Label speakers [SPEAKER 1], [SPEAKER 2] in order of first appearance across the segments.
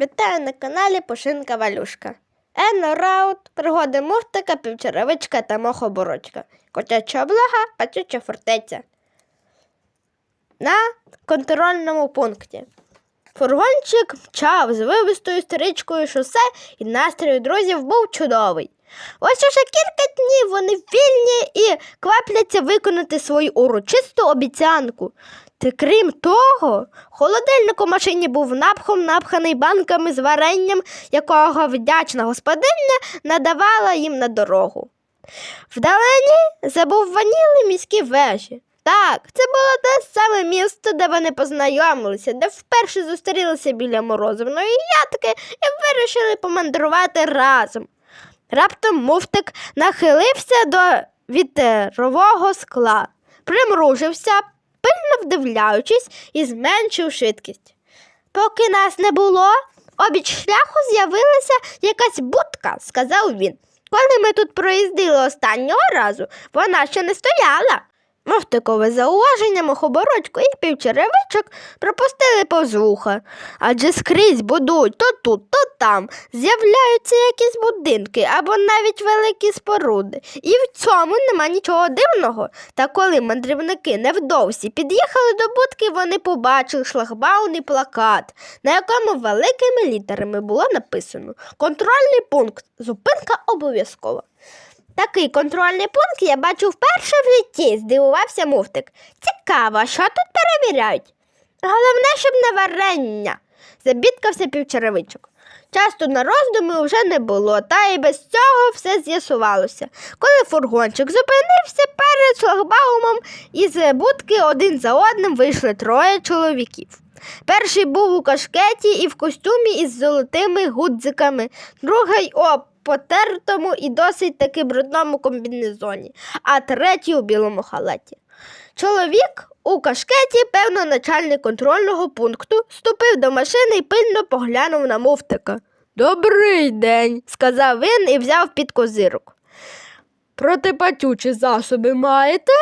[SPEAKER 1] Вітаю на каналі Пушинка Валюшка. Енно Раут, пригоди муртика, півчеревичка та мохоборочка. Котяча облага, пачуча фортеця. На контрольному пункті. Фургончик мчав з вивистою стрічкою шосе, і настрій друзів був чудовий. Ось уже кілька днів вони вільні і квапляться виконати свою урочисту обіцянку. Та крім того, холодильник у машині був напхом напханий банками з варенням, якого вдячна господиня надавала їм на дорогу. Вдалині забувваніли міські вежі. Так, це було те саме місто, де вони познайомилися, де вперше зустрілися біля морозивної ядки і вирішили помандрувати разом. Раптом муфтик нахилився до вітерового скла, примружився, пильно вдивляючись і зменшив швидкість. Поки нас не було, обіч шляху з'явилася якась будка, сказав він. Коли ми тут проїздили останнього разу, вона ще не стояла. Мовтикове зауваження, мохоборочку і півчеревичок пропустили повз вуха. Адже скрізь будують то тут, то там. З'являються якісь будинки або навіть великі споруди. І в цьому нема нічого дивного. Та коли мандрівники невдовзі під'їхали до будки, вони побачили шлагбаумний плакат, на якому великими літерами було написано Контрольний пункт. Зупинка обов'язкова. Такий контрольний пункт я бачу вперше в житті, здивувався муфтик. Цікаво, що тут перевіряють? Головне, щоб не варення, забідкався півчеревичок. Часто на роздуми вже не було, та й без цього все з'ясувалося. Коли фургончик зупинився перед шлагбаумом, із будки один за одним вийшли троє чоловіків. Перший був у кашкеті і в костюмі із золотими гудзиками, другий у потертому і досить таки брудному комбінезоні, а третій у білому халаті. Чоловік у кашкеті, певно, начальник контрольного пункту, ступив до машини і пильно поглянув на муфтика. Добрий день, сказав він і взяв під козирок. Протипатючі засоби маєте?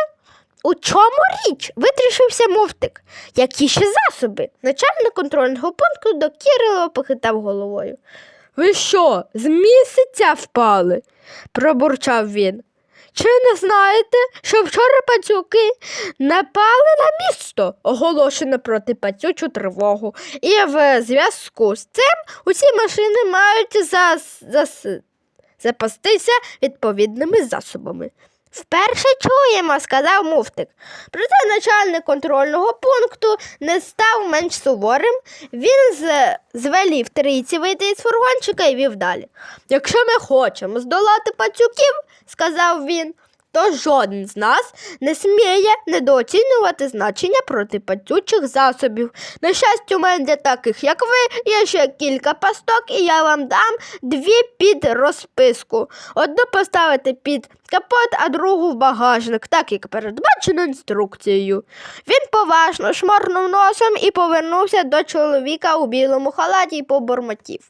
[SPEAKER 1] У чому річ? витрішився муфтик. Які ще засоби? Начальник контрольного пункту докірливо похитав головою. Ви що, з місяця впали? пробурчав він. Чи не знаєте, що вчора пацюки напали на місто, оголошено проти пацючу тривогу, і в зв'язку з цим усі машини мають зас... зас... запастися відповідними засобами. Вперше чуємо, сказав муфтик. Проте начальник контрольного пункту не став менш суворим. Він звелів трійці вийти із фургончика і вів далі. Якщо ми хочемо здолати пацюків, сказав він, то жоден з нас не сміє недооцінювати значення протипатючих засобів. На щастя, у мене для таких, як ви, є ще кілька пасток, і я вам дам дві під розписку. Одну поставити під капот, а другу в багажник, так як передбачено інструкцією. Він поважно шморнув носом і повернувся до чоловіка у білому халаті і побормотів.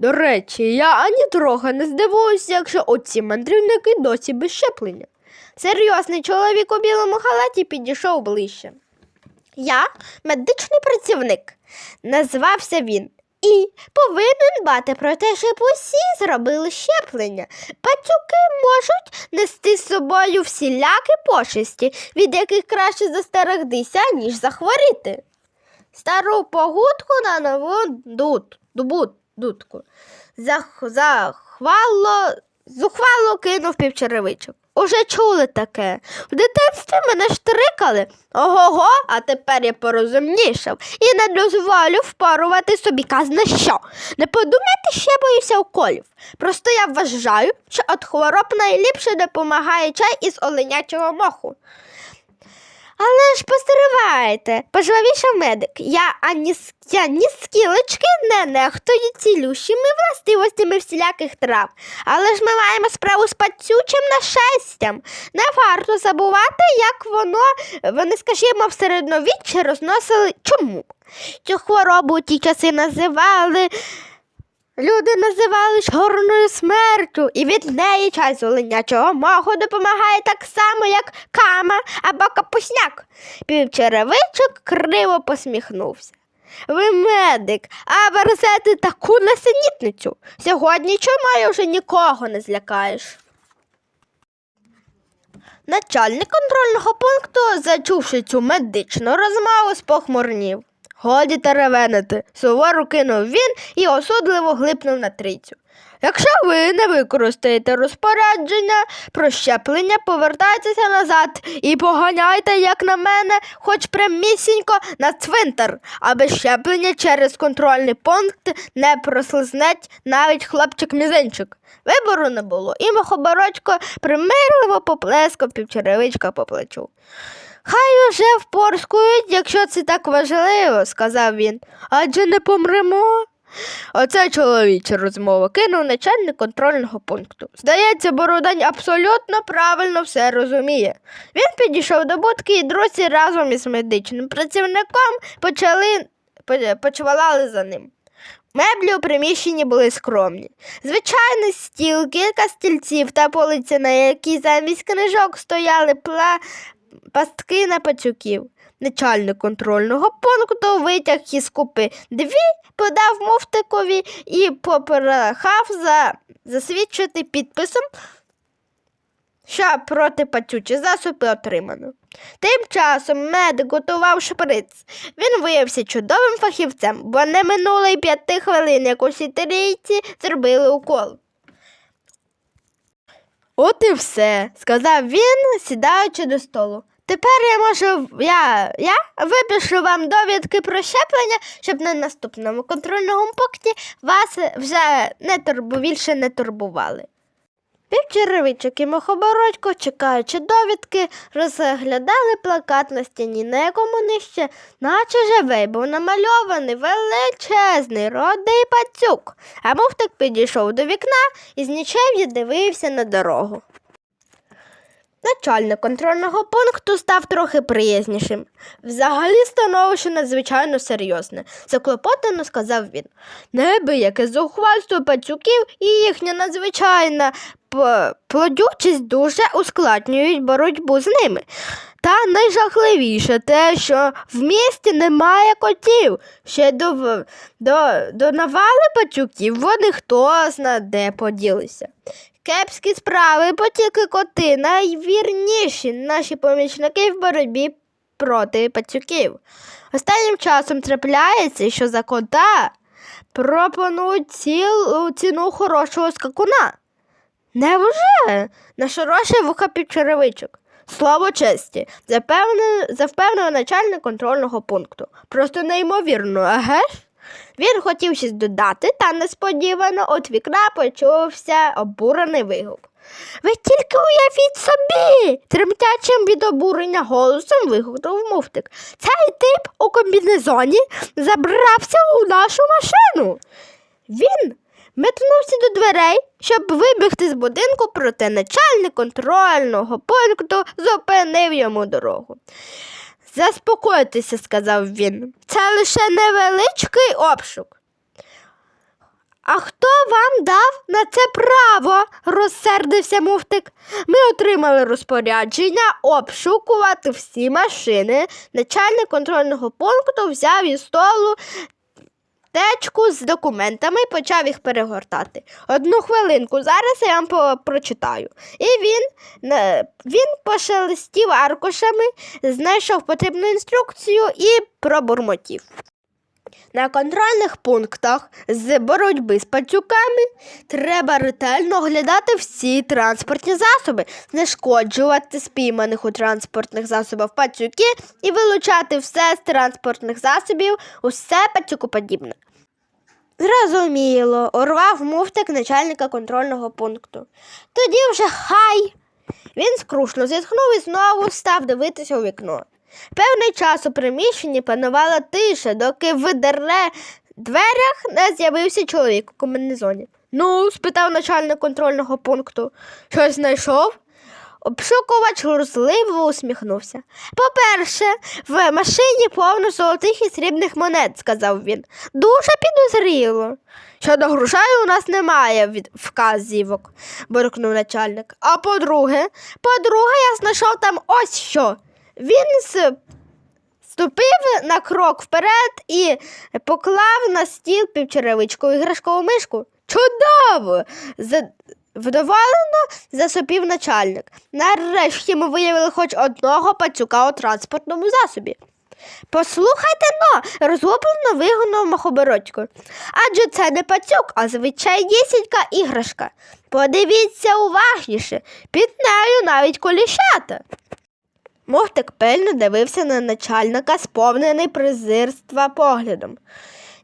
[SPEAKER 1] До речі, я ані трохи не здивуюся, якщо оці мандрівники досі без щеплення. Серйозний чоловік у білому халаті підійшов ближче. Я медичний працівник, назвався він. І повинен дбати про те, щоб усі зробили щеплення. Пацюки можуть нести з собою всілякі почесті, від яких краще застерегтися, ніж захворіти. Стару погудку на нову дубут, дудку. Зах, захвало, зухвало кинув півчеревичок. Уже чули таке. В дитинстві мене штрикали. Ого-го, а тепер я порозумнішав і не дозволю впарувати собі казна що. Не подумайте, що я боюся уколів. Просто я вважаю, що від хвороб найліпше допомагає чай із оленячого моху. Але ж постривайте, пожвавішав медик. Я ані, я ні скілечки не нехтую цілющими властивостями всіляких трав. Але ж ми маємо справу з пацючим нашестям. Не варто забувати, як воно, вони, скажімо, в середньовіччі розносили чому. Цю хворобу ті часи називали. Люди називали чорною смертю, і від неї чай з оленячого моху допомагає так само, як кама або капусняк. Півчеревичок криво посміхнувся. Ви медик, а верзете таку несенітницю. Сьогодні чомаю вже нікого не злякаєш. Начальник контрольного пункту, зачувши цю медичну розмову, спохмурнів. Годі теревенити, суворо кинув він і осудливо глипнув на трицю. Якщо ви не використаєте розпорядження про щеплення, повертайтеся назад і поганяйте, як на мене, хоч прямісінько на цвинтар, аби щеплення через контрольний пункт не прослизнеть навіть хлопчик-мізинчик. Вибору не було, і мохоборочко примирливо поплескав півчеревичка по плечу. Хай уже впорскують, якщо це так важливо, сказав він. Адже не помремо. Оце чоловіча розмова, кинув начальник контрольного пункту. Здається, Бородань абсолютно правильно все розуміє. Він підійшов до будки і друзі разом із медичним працівником почали по- почвалали за ним. Меблі у приміщенні були скромні. Звичайний стіл, кілька стільців та полиця, на якій замість книжок стояли пла... пастки на пацюків. Начальник контрольного пункту витяг із купи дві, подав муфтикові і поперехав за... засвідчити підписом, що проти пацючі засоби отримано. Тим часом медик готував шприц. Він виявився чудовим фахівцем, бо не минуло й п'яти хвилин, як усі трійці зробили укол. От і все, сказав він, сідаючи до столу. Тепер я можу я, я випишу вам довідки про щеплення, щоб на наступному контрольному пункті вас вже не турбу, більше не турбували. Півчеревичок і мохобородько, чекаючи довідки, розглядали плакат на стіні, на якому нижче, наче живий, був намальований величезний родий пацюк. А муфтик підійшов до вікна і з нічев'я дивився на дорогу. Начальник контрольного пункту став трохи приязнішим. Взагалі становище надзвичайно серйозне, заклопотано сказав він. Неабияке зухвальство пацюків і їхня надзвичайна плодючість дуже ускладнюють боротьбу з ними. Та найжахливіше те, що в місті немає котів. Ще до, до, до навали пацюків вони хто зна де поділися. Кепські справи, бо тільки коти найвірніші наші помічники в боротьбі проти пацюків. Останнім часом трапляється, що за кота пропонують цілу ціну хорошого скакуна. Невже? Нашорошив вуха півчеревичок. Слово честі, запевнив, запевнив начальник контрольного пункту. Просто неймовірно, еге ж? Він хотів щось додати, та несподівано від вікна почувся обурений вигук. Ви тільки уявіть собі, тремтячим від обурення голосом вигукнув муфтик. Цей тип у комбінезоні забрався у нашу машину. Він метнувся до дверей, щоб вибігти з будинку, проте начальник контрольного пункту зупинив йому дорогу. Заспокойтеся, сказав він. Це лише невеличкий обшук. А хто вам дав на це право? розсердився муфтик. Ми отримали розпорядження обшукувати всі машини. Начальник контрольного пункту взяв із столу течку з документами і почав їх перегортати. Одну хвилинку, зараз я вам прочитаю. І він, він пошелестів аркушами, знайшов потрібну інструкцію і пробурмотів. На контрольних пунктах з боротьби з пацюками треба ретельно оглядати всі транспортні засоби, знешкоджувати спійманих у транспортних засобах пацюки і вилучати все з транспортних засобів, усе пацюкоподібне. Зрозуміло, урвав муфтик начальника контрольного пункту. Тоді вже хай. Він скрушно зітхнув і знову став дивитися у вікно. Певний час у приміщенні панувала тиша, доки в дере- дверях не з'явився чоловік у комбінезоні. Ну, спитав начальник контрольного пункту. Щось знайшов? Обшукувач глузливо усміхнувся. По-перше, в машині повно золотих і срібних монет, сказав він. Дуже підозріло. Щодо грошей у нас немає від вказівок, буркнув начальник. А по-друге, по-друге, я знайшов там ось що. Він ступив на крок вперед і поклав на стіл півчеревичку іграшкову мишку. Чудово! Вдоволено засопів начальник. Нарешті ми виявили хоч одного пацюка у транспортному засобі. Послухайте но, розгублено вигукнув махобородько. Адже це не пацюк, а звичайнісінька іграшка. Подивіться уважніше, під нею навіть коліщата. Мохтик пильно дивився на начальника, сповнений презирства поглядом.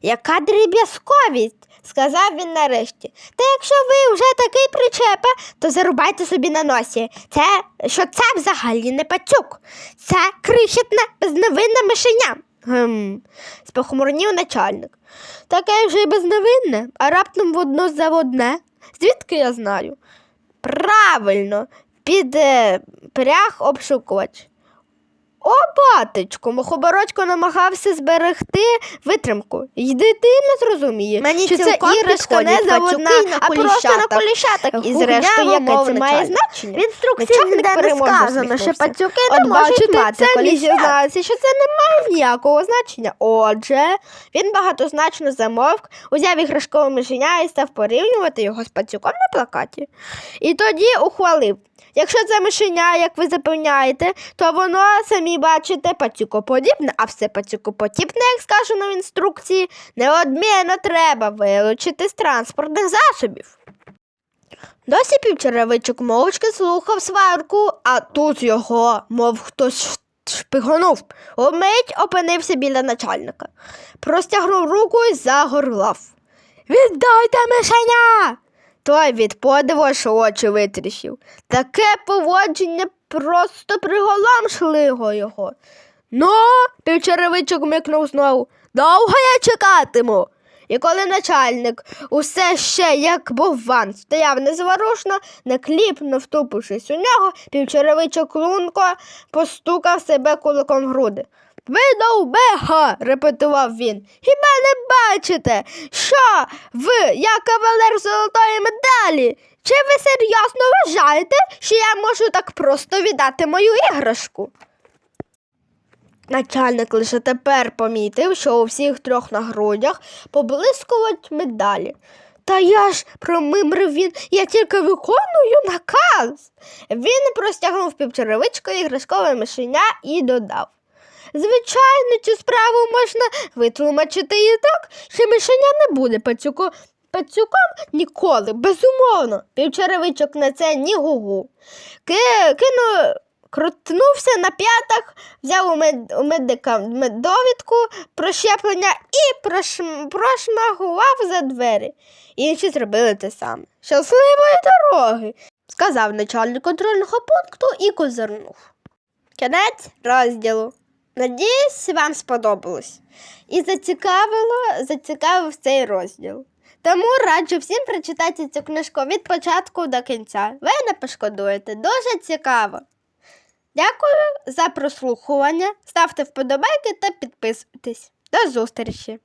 [SPEAKER 1] Яка дріб'язковість, сказав він нарешті. Та якщо ви вже такий причепа, то зарубайте собі на носі. Це, що це взагалі не пацюк. Це крихітне, безневинне мишеня. Гм, спохмурнів начальник. Таке вже й безневинне, а раптом водно за одне. Звідки я знаю? Правильно, під е, пряг обшукувач. О, батечку, мухобородько намагався зберегти витримку. Й дитина зрозуміє,
[SPEAKER 2] Мені
[SPEAKER 1] що це іграшка не заводна, а просто на
[SPEAKER 2] коліщатах.
[SPEAKER 1] коліщатах. І зрештою, яке це має значення?
[SPEAKER 2] В інструкції ніде не сказано, що пацюки
[SPEAKER 1] От
[SPEAKER 2] можуть мати
[SPEAKER 1] це
[SPEAKER 2] коліщат.
[SPEAKER 1] зізнається, що це не має ніякого значення. Отже, він багатозначно замовк, узяв іграшкове мишеня і став порівнювати його з пацюком на плакаті. І тоді ухвалив. Якщо це мишеня, як ви запевняєте, то воно, самі бачите, пацюкоподібне, а все пацюкоподібне, як сказано в інструкції, неодмінно треба вилучити з транспортних засобів. Досі півчеревичок мовчки слухав сварку, а тут його, мов хтось шпигонув. Умить опинився біля начальника. Простягнув руку і загорлав. Віддайте мишеня! Той від подиву очі витріщив. Таке поводження просто приголомшило його. Ну, півчеревичок микнув знову. Довго я чекатиму. І коли начальник усе ще, як бовван, стояв незворушно, не кліпно втупившись у нього, півчеревичок лунко постукав себе кулаком в груди. Ви довбега, репетував він. Хіба не бачите, що ви, я кавалер золотої медалі? Чи ви серйозно вважаєте, що я можу так просто віддати мою іграшку? Начальник лише тепер помітив, що у всіх трьох на грудях поблискують медалі. Та я ж, промимрив він, я тільки виконую наказ. Він простягнув півчеревичкою іграшкове мишеня і додав. Звичайно, цю справу можна витлумачити і так, що мишеня не буде пацюку. Пацюком ніколи, безумовно. Півчеревичок на це ні гугу. Ки, кину, крутнувся на п'ятах, взяв у, мед, у медика медовідку про щеплення і прошм, прошмагував за двері. Інші зробили те саме. Щасливої дороги, сказав начальник контрольного пункту і козирнув. Кінець розділу. Надіюсь, вам сподобалось. І зацікавило, зацікавив цей розділ. Тому раджу всім прочитати цю книжку від початку до кінця. Ви не пошкодуєте, дуже цікаво. Дякую за прослухування. Ставте вподобайки та підписуйтесь. До зустрічі!